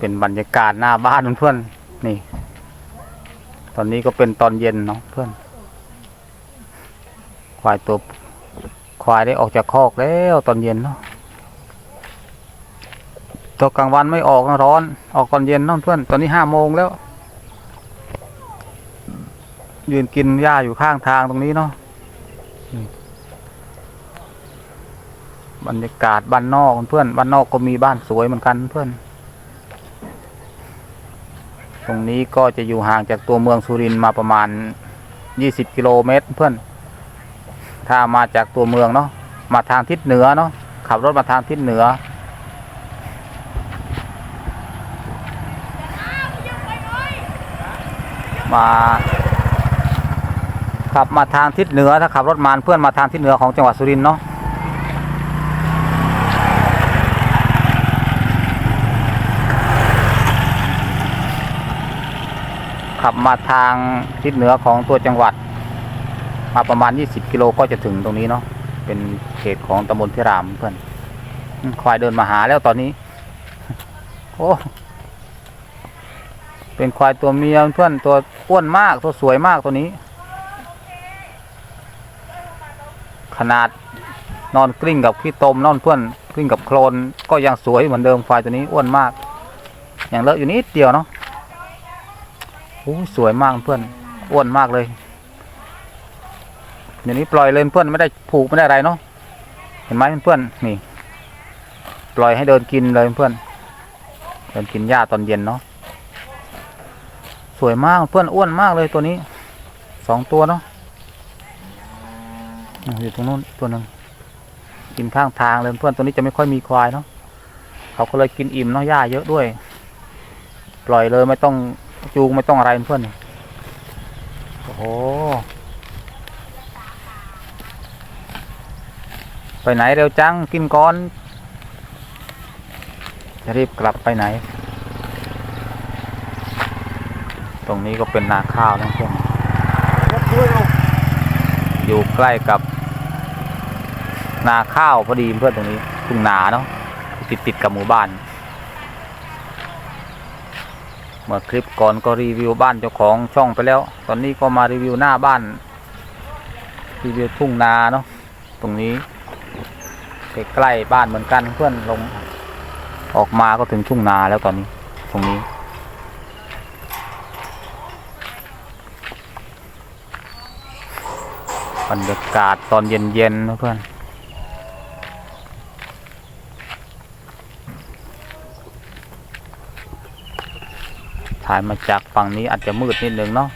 เป็นบรรยากาศหน้าบ้านเพื่อนนี่ ตอนนี้ก็เป็นตอนเย็นเนาะเพื่อน ควายตัวควายได้ออกจากคอกแล้วตอนเย็นเนาะตัวกลางวันไม่ออกนะร้อน ออกตอนเย็นเนาะเพื่อน ตอนนี้ห้าโมงแล้ว ยืนกินหญ้าอยู่ข้างทางตรงนี้เนาะบรรยากาศบ้านนอกเพื่อนบ้านนอกก็มีบ้านสวยเหมือนกันเพื่อน ตรงนี้ก็จะอยู่ห่างจากตัวเมืองสุรินทร์มาประมาณ 20 กิโลเมตรเพื่อน ถ้ามาจากตัวเมืองเนาะ มาทางทิศเหนือเนาะ ขับรถมาทางทิศเหนือ มาขับมาทางทิศเหนือ ถ้าขับรถมาเพื่อนมาทางทิศเหนือของจังหวัดสุรินทร์เนาะ ขับมาทางทิศเหนือของตัวจังหวัด มาประมาณ 20 กิโลก็จะถึงตรงนี้เนาะเป็นเขตของตำบลพิรามเพื่อนควายเดินมาหาแล้วตอนนี้ โอ้เป็นควายตัวเมียเพื่อนตัวอ้วนมากตัวสวยมากตัวนี้ ขนาดนอนกลิ้งกับขี้ตมนอนเพื่อนกลิ้งกับโคลนก็ยังสวยเหมือนเดิมควายตัวนี้อ้วนมาก อยังเลอะอยู่นิดเดียวเนาะ โอ้สวยมากเพื่อนอ้วนมากเลยเดี๋ยวนี้ปล่อยเลยเพื่อนไม่ได้ผูกไม่ได้อะไรเนาะเห็นไหมเพื่อนนี่ ปล่อยให้เดินกินเลยเพื่อนเดินกินหญ้าตอนเย็นเนาะสวยมากเพื่อนอ้วนมากเลยตัวนี้สองตัวเนาะอะอยู่ตรงนู้นตัวหนึ่งกินข้างทางเลยเพื่อนตัวนี้จะไม่ค่อยมีควายเนาะเขาก็เลยกินอิ่มเนาะหญ้าเยอะด้วย ปล่อยเลยไม่ต้อง จูงไม่ต้องอะไรเพื่อนนี่โอ้โห ไปไหนเร็วจัง กินก่อน จะรีบกลับไปไหน ตรงนี้ก็เป็นนาข้าวนะเพื่อนอยู่ใกล้กับ นาข้าวพอดีเพื่อนตรงนี้ทุ่งนาเนาะติดติดๆกับหมู่บ้าน เมื่อคลิปก่อนก็รีวิวบ้านเจ้าของช่องไปแล้ว ตอนนี้ก็มารีวิวหน้าบ้าน รีวิวทุ่งนาเนาะตรงนี้ใกล้ๆบ้านเหมือนกันเพื่อนลงออกมาก็ถึงทุ่งนาแล้วตอนนี้ ตรงนี้ บรรยากาศตอนเย็นๆนะเพื่อน ถ่ายมาจากฝั่งนี้อาจจะมืดนิดนึงเนาะ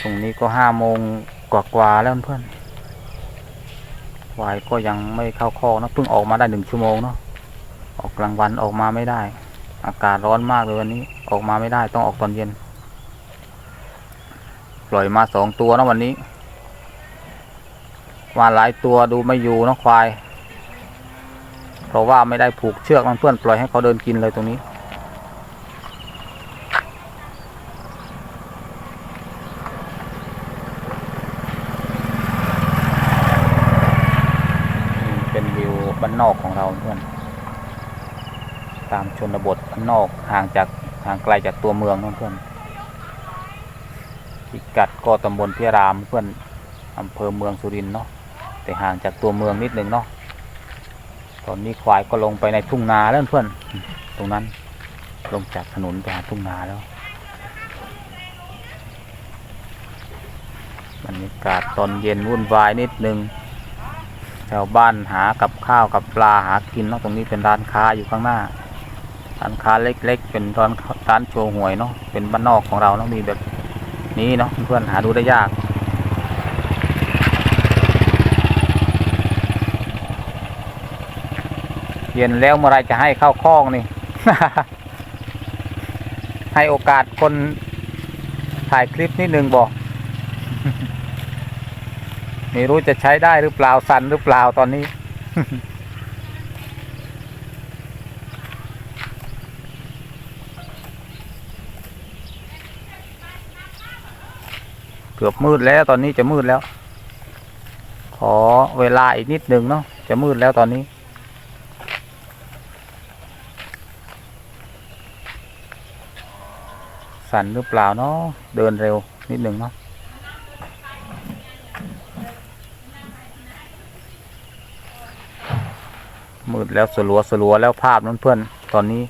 ตรงนี้ก็ห้าโมงกว่าๆแล้วเพื่อนวายก็ยังไม่เข้าคอกนะเพิ่งออกมาได้หนึ่งชั่วโมงเนาะออกกลางวันออกมาไม่ได้ อากาศร้อนมากเลยวันนี้ออกมาไม่ได้ต้องออกตอนเย็น ปล่อยมาสองตัวนะวันนี้มาหลายตัวดูไม่อยู่นะควาย เพราะว่าไม่ได้ผูกเชือกมันเพื่อนปล่อยให้เขาเดินกินเลยตรงนี้เป็นวิวบ้า นอกของเราเพื่อนตามชนบทบ้านนอกห่างจากห่างไกลจากตัวเมืองเพื่อนพิกัดก็ตำบลพิรามเพื่อนอำเภอเมืองสุรินทร์เนาะแต่ห่างจากตัวเมืองนิดนึงเนาะตอนนี้ควายก็ลงไปในทุ่งนาแล้วเพื่อนตรงนั้นลงจากถนนไปหาทุ่งนาแล้วบรรยากาศตอนเย็นวุ่นวายนิดนึง แถวบ้านหากับข้าวกับปลาหากินเนาะตรงนี้เป็นร้านค้าอยู่ข้างหน้า ร้านค้าเล็กๆ เป็นร้านร้านโชว์หวยเนาะเป็นบ้านนอกของเราเนาะมีแบบนี้เนาะเพื่อนหาดูได้ยากเย็นแล้วเมื่อไรจะให้เข้าคลอกนี่ ให้โอกาสคนถ่ายคลิปนิดนึงบอก ไม่รู้จะใช้ได้หรือเปล่าสั่นหรือเปล่าตอนนี้ เกือบมืดแล้วตอนนี้จะมืดแล้ว ขอเวลาอีกนิดหนึ่งเนาะจะมืดแล้วตอนนี้สั่นหรือเปล่าเนาะเดินเร็วนิดหนึ่งเนาะ มืดแล้วสลัวสลัวแล้วภาพนั้นเพื่อนตอนนี้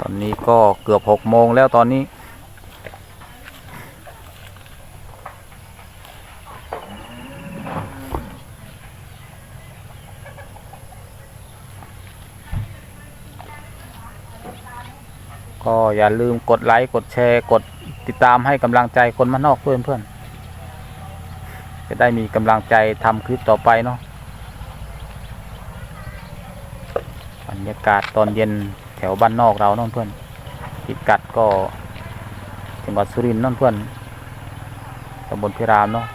ตอนนี้ก็เกือบหกโมงแล้วตอนนี้ ก็อย่าลืมกดไลค์ กดแชร์ กดติดตามให้กำลังใจคนมานอกเพื่อนเพื่อนๆ จะได้มีกำลังใจทำคลิปต่อไปเนาะบรรยากาศตอนเย็นแถวบ้านนอกเราเน้องเพื่อนพิกัดก็จังหวัดสุรินทร์น้องเพื่อนตำบลพิรามเนาะ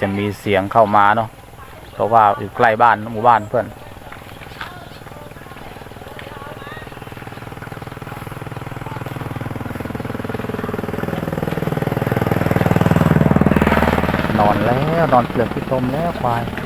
จะมีเสียงเข้ามาเนาะ เพราะว่าอยู่ใกล้บ้านหมู่บ้านเพื่อนนอนแล้วนอนเปลือกที่ตมแล้วควาย